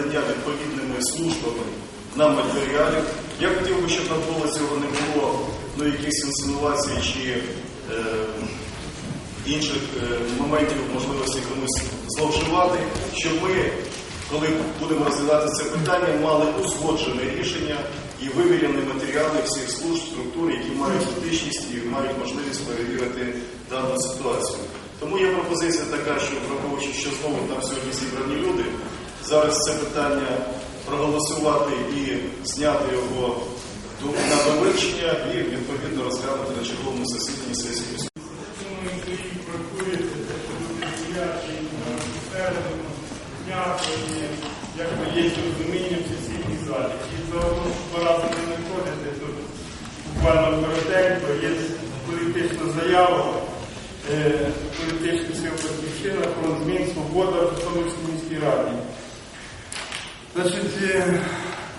надання відповідними службами нам матеріалів. Я хотів би, щоб навколо цього не було ну, якихось інсинуацій чи е, інших е, моментів можливості комусь зловживати, щоб ми, коли будемо розглядати це питання, мали узгоджене рішення і вивірені матеріали всіх служб, структур, які мають дотичність і мають можливість перевірити дану ситуацію. Тому є пропозиція така, що враховуючи, що знову там сьогодні зібрані люди, зараз це питання проголосувати і зняти його на довивчення і відповідно розглянути на черговому засіданні сесії. міської Якби є розуміння в сесійній залі. І загалом два рази не знаходите, тут буквально коротенько, є політична заява, політичних сил батьківщина про змін свобода в Житомирській міській раді. Значить, е,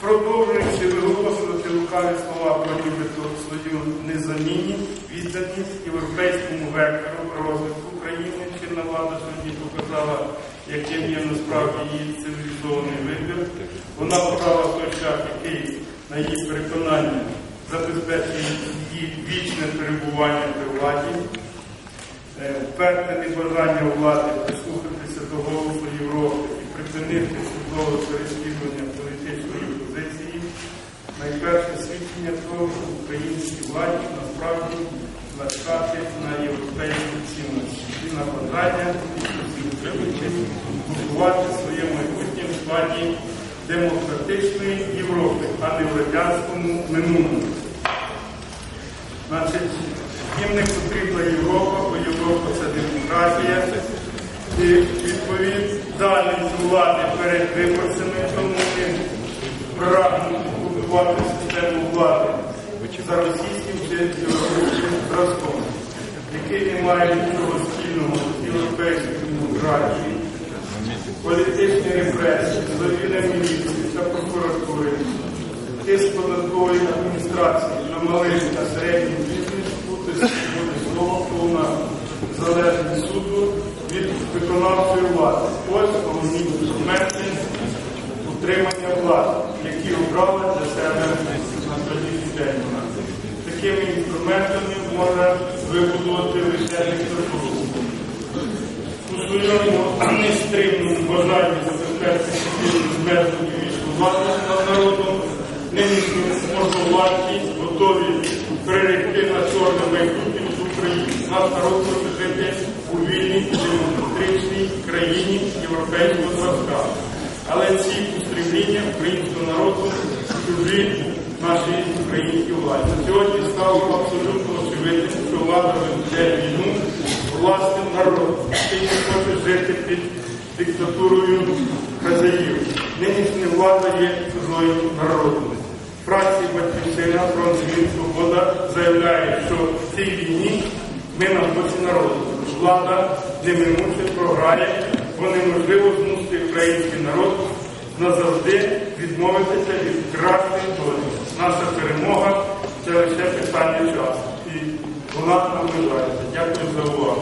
продовжуючи виголошувати лукаві слова про нібито свою незамінність, відданість європейському вектору розвитку України, чинна влада сьогодні показала, яким є насправді її цивілізований вибір. Вона обрала той шлях, який, на її переконання, забезпечує її вічне перебування при владі, Е, впевнене бажання влади прислухатися до голосу Європи припинити судове переслідування політичної позиції, найперше свідчення того, що українській владі насправді начати на європейські цінності і на бажання будувати своє майбутнє в складі демократичної Європи, а не в радянському минулому. Значить, їм не потрібна Європа, бо Європа це демократія. І відповідальність влади перед виборцями, тому вони прагнуть побудувати систему влади за російським зразком, який не має нічого спільного з європейською демократією. Політичні репресії, завіна міліції та прокуратури, тиск податкової адміністрації на малий та середній бізнес бути свободи слова, повна залежність суду від виконавчої влади. Ось головні інструменти утримання влади, які обрали для себе на день. Такими інструментами може вибудувати лише диктатуру. У своєму нестримному бажанні забезпечити безмежну вічну владу над народом, нинішні можновладці готові перейти на чорне майбутнє України. Наш народ може жити у вільній демократичній країні європейського зразка. Але ці устремління українського народу чужі нашій українській владі. Сьогодні стало абсолютно очевидним, що влада веде війну власним народом, який не хоче жити під диктатурою хазяїв. Нинішня влада є чужою народом фракції Батьківщина фронт змін свобода заявляє, що в цій війні ми на боці народу. Влада неминуче програє, бо неможливо змусити український народ назавжди відмовитися від красної долі. Наша перемога це лише питання часу. І вона наближається. Дякую за увагу.